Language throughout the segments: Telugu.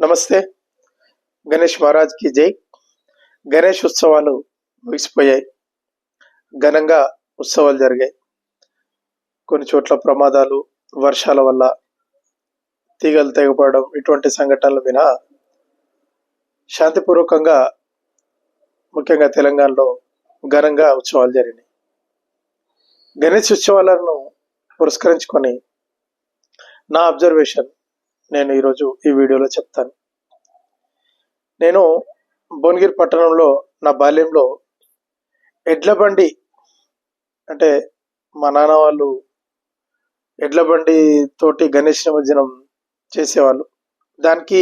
నమస్తే. గణేష్ మహారాజ్కి జై. గణేష్ ఉత్సవాలు ముగిసిపోయాయి. ఘనంగా ఉత్సవాలు జరిగాయి. కొన్ని చోట్ల ప్రమాదాలు వర్షాల వల్ల తీగలు తెగపడడం ఇటువంటి సంఘటనలు వినా శాంతిపూర్వకంగా ముఖ్యంగా తెలంగాణలో ఘనంగా ఉత్సవాలు జరిగినాయి. గణేష్ ఉత్సవాలను పురస్కరించుకొని నా అబ్జర్వేషన్ నేను ఈరోజు ఈ వీడియోలో చెప్తాను. నేను భువనగిరి పట్టణంలో నా బాల్యంలో ఎడ్ల బండి అంటే మా నాన్న వాళ్ళు ఎడ్ల బండి తోటి గణేష్ నిమజ్జనం చేసేవాళ్ళు. దానికి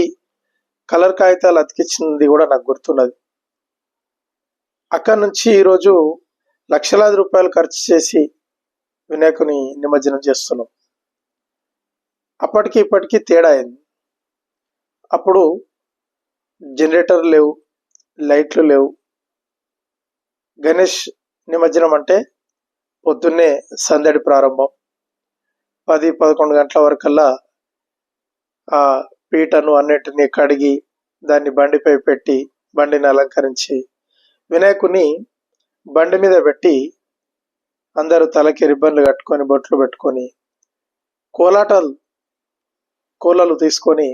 కలర్ కాగితాలు అతికించింది కూడా నాకు గుర్తున్నది. అక్కడ నుంచి ఈరోజు లక్షలాది రూపాయలు ఖర్చు చేసి వినాయకుని నిమజ్జనం చేస్తున్నాం. అప్పటికి ఇప్పటికీ తేడా అయింది. అప్పుడు జనరేటర్ లేవు లైట్లు లేవు. గణేష్ నిమజ్జనం అంటే పొద్దున్నే సందడి ప్రారంభం. పది పదకొండు గంటల వరకల్లా ఆ పీటను అన్నిటినీ కడిగి దాన్ని బండిపై పెట్టి బండిని అలంకరించి వినాయకుని బండి మీద పెట్టి అందరూ తలకి రిబ్బన్లు కట్టుకొని బొట్లు పెట్టుకొని కోలాటాలు కోలలు తీసుకొని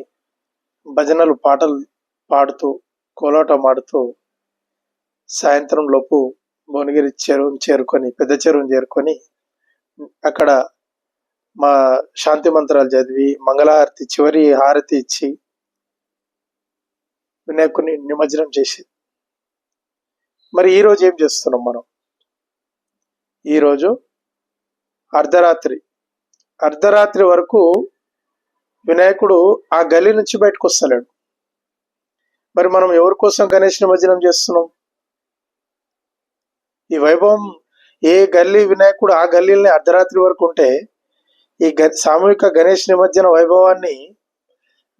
భజనలు పాటలు పాడుతూ కోలాటం ఆడుతూ సాయంత్రం లోపు భువనగిరి చెరువును చేరుకొని పెద్ద చెరువును చేరుకొని అక్కడ మా శాంతి మంత్రాలు చదివి మంగళహారతి చివరి హారతి ఇచ్చి వినాయకుని నిమజ్జనం చేసి. మరి ఈరోజు ఏం చేస్తున్నాం మనం? ఈరోజు అర్ధరాత్రి. అర్ధరాత్రి వరకు వినాయకుడు ఆ గల్లీ నుంచి బయటకు వస్తలేడు. మరి మనం ఎవరి కోసం గణేష్ నిమజ్జనం చేస్తున్నాం? ఈ వైభవం ఏ గల్లీ వినాయకుడు ఆ గల్లీల్ని అర్ధరాత్రి వరకు ఉంటే ఈ గ సామూహిక గణేష్ నిమజ్జన వైభవాన్ని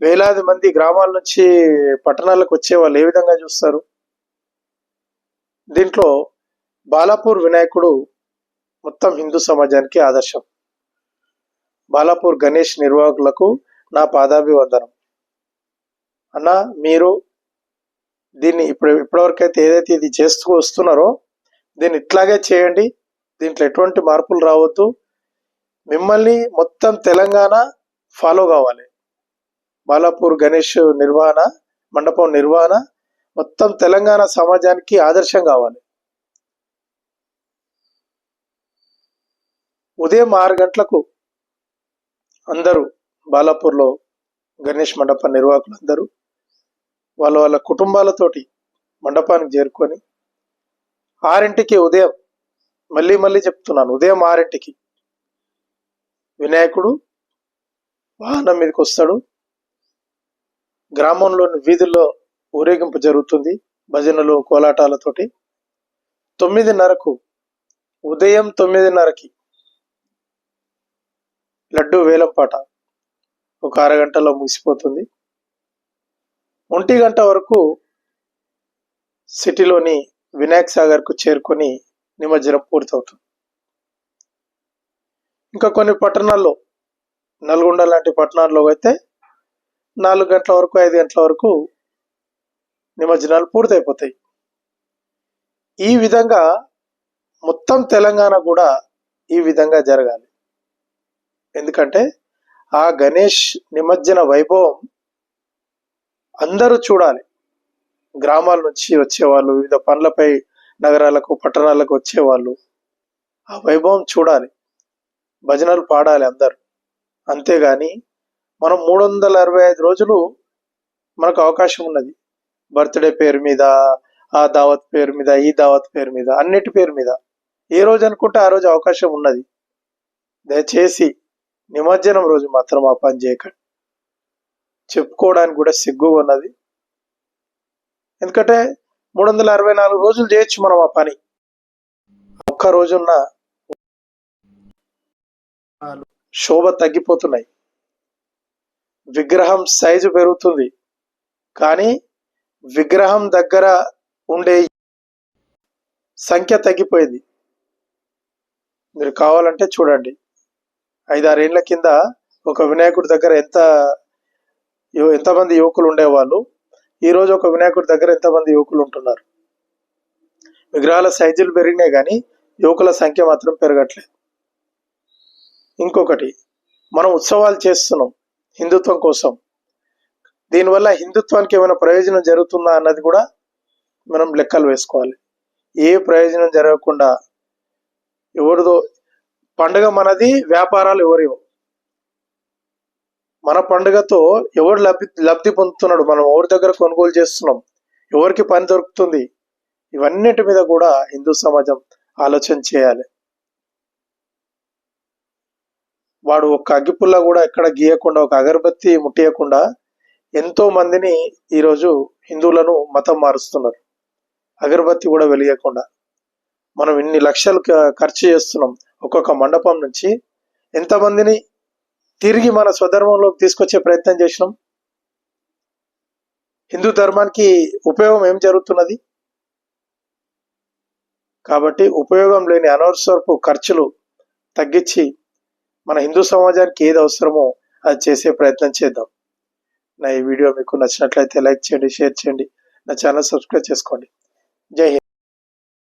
వేలాది మంది గ్రామాల నుంచి పట్టణాలకు వచ్చే వాళ్ళు ఏ విధంగా చూస్తారు? దీంట్లో బాలాపూర్ వినాయకుడు మొత్తం హిందూ సమాజానికి ఆదర్శం. బాలాపూర్ గణేష్ నిర్వాహకులకు నా పాదాభివందనం. అన్న మీరు దీన్ని ఇప్పుడు ఇప్పటివరకైతే ఏదైతే ఇది చేస్తూ వస్తున్నారో దీన్ని ఇట్లాగే చేయండి. దీంట్లో ఎటువంటి మార్పులు రావద్దు. మిమ్మల్ని మొత్తం తెలంగాణ ఫాలో కావాలి. బాలాపూర్ గణేష్ నిర్వహణ మండపం నిర్వహణ మొత్తం తెలంగాణ సమాజానికి ఆదర్శం కావాలి. ఉదయం ఆరు గంటలకు అందరూ బాలాపూర్లో గణేష్ మండప నిర్వాహకులందరూ వాళ్ళ వాళ్ళ కుటుంబాలతోటి మండపానికి చేరుకొని ఆరింటికి ఉదయం మళ్ళీ మళ్ళీ చెప్తున్నాను ఉదయం ఆరింటికి వినాయకుడు వాహనం మీదకి వస్తాడు. గ్రామంలోని వీధుల్లో ఊరేగింపు జరుగుతుంది భజనలు కోలాటాలతోటి. తొమ్మిదిన్నరకు ఉదయం తొమ్మిదిన్నరకి లడ్డు వేలంపాట ఒక అరగంటలో ముగిసిపోతుంది. ఒంటి గంట వరకు సిటీలోని వినాయక్ సాగర్కు చేరుకొని నిమజ్జనం పూర్తవుతుంది. ఇంకా కొన్ని పట్టణాల్లో నల్గొండ లాంటి పట్టణాల్లో అయితే నాలుగు గంటల వరకు ఐదు గంటల వరకు నిమజ్జనాలు పూర్తయిపోతాయి. ఈ విధంగా మొత్తం తెలంగాణ కూడా ఈ విధంగా జరగాలి. ఎందుకంటే ఆ గణేష్ నిమజ్జన వైభవం అందరూ చూడాలి. గ్రామాల నుంచి వచ్చేవాళ్ళు వివిధ పనులపై నగరాలకు పట్టణాలకు వచ్చేవాళ్ళు ఆ వైభవం చూడాలి. భజనలు పాడాలి అందరు. అంతేగాని మనం మూడు వందల అరవై ఐదు రోజులు మనకు అవకాశం ఉన్నది. బర్త్డే పేరు మీద ఆ దావత్ పేరు మీద ఈ దావత్ పేరు మీద అన్నిటి పేరు మీద. ఏ రోజు అనుకుంటే ఆ రోజు అవకాశం ఉన్నది. దయచేసి నిమజ్జనం రోజు మాత్రం ఆ పని చేయకండి. చెప్పుకోవడానికి కూడా సిగ్గుగా ఉన్నది. ఎందుకంటే మూడు వందల అరవై నాలుగు రోజులు చేయొచ్చు మనం ఆ పని. ఒక్క రోజున్న శోభ తగ్గిపోతున్నాయి. విగ్రహం సైజు పెరుగుతుంది. కానీ విగ్రహం దగ్గర ఉండే సంఖ్య తగ్గిపోయింది. మీరు కావాలంటే చూడండి. ఐదారేళ్ళ కింద ఒక వినాయకుడి దగ్గర ఎంత ఎంతమంది యువకులు ఉండేవాళ్ళు? ఈరోజు ఒక వినాయకుడి దగ్గర ఎంతమంది యువకులు ఉంటున్నారు? విగ్రహాల సైజులు పెరిగినాయి కానీ యువకుల సంఖ్య మాత్రం పెరగట్లేదు. ఇంకొకటి మనం ఉత్సవాలు చేస్తున్నాం హిందుత్వం కోసం. దీనివల్ల హిందుత్వానికి ఏమైనా ప్రయోజనం జరుగుతుందా అన్నది కూడా మనం లెక్కలు వేసుకోవాలి. ఏ ప్రయోజనం జరగకుండా ఎవరిదో పండుగ మనది వ్యాపారాలు ఎవరివో మన పండుగతో ఎవడు లబ్ధి లబ్ధి పొందుతున్నాడు మనం ఎవరి దగ్గర కొనుగోలు చేస్తున్నాం ఎవరికి పని దొరుకుతుంది ఇవన్నిటి మీద కూడా హిందూ సమాజం ఆలోచన చేయాలి. వాడు ఒక అగ్గిపుల్ల కూడా ఎక్కడ గీయకుండా ఒక అగరబత్తి ముట్టియకుండా ఎంతో మందిని ఈరోజు హిందువులను మతం మారుస్తున్నారు. అగరబత్తి కూడా వెలియకుండా మనం ఇన్ని లక్షలు ఖర్చు చేస్తున్నాం. ఒక్కొక్క మండపం నుంచి ఎంతమందిని తిరిగి మన స్వధర్మంలోకి తీసుకొచ్చే ప్రయత్నం చేసినాం. హిందూ ధర్మానికి ఉపయోగం ఏం జరుగుతున్నది? కాబట్టి ఉపయోగం లేని అనవసరపు ఖర్చులు తగ్గించి మన హిందూ సమాజానికి ఏది అవసరమో అది చేసే ప్రయత్నం చేద్దాం. నా ఈ వీడియో మీకు నచ్చినట్లయితే లైక్ చేయండి షేర్ చేయండి నా ఛానల్ సబ్స్క్రైబ్ చేసుకోండి. జై హింద్.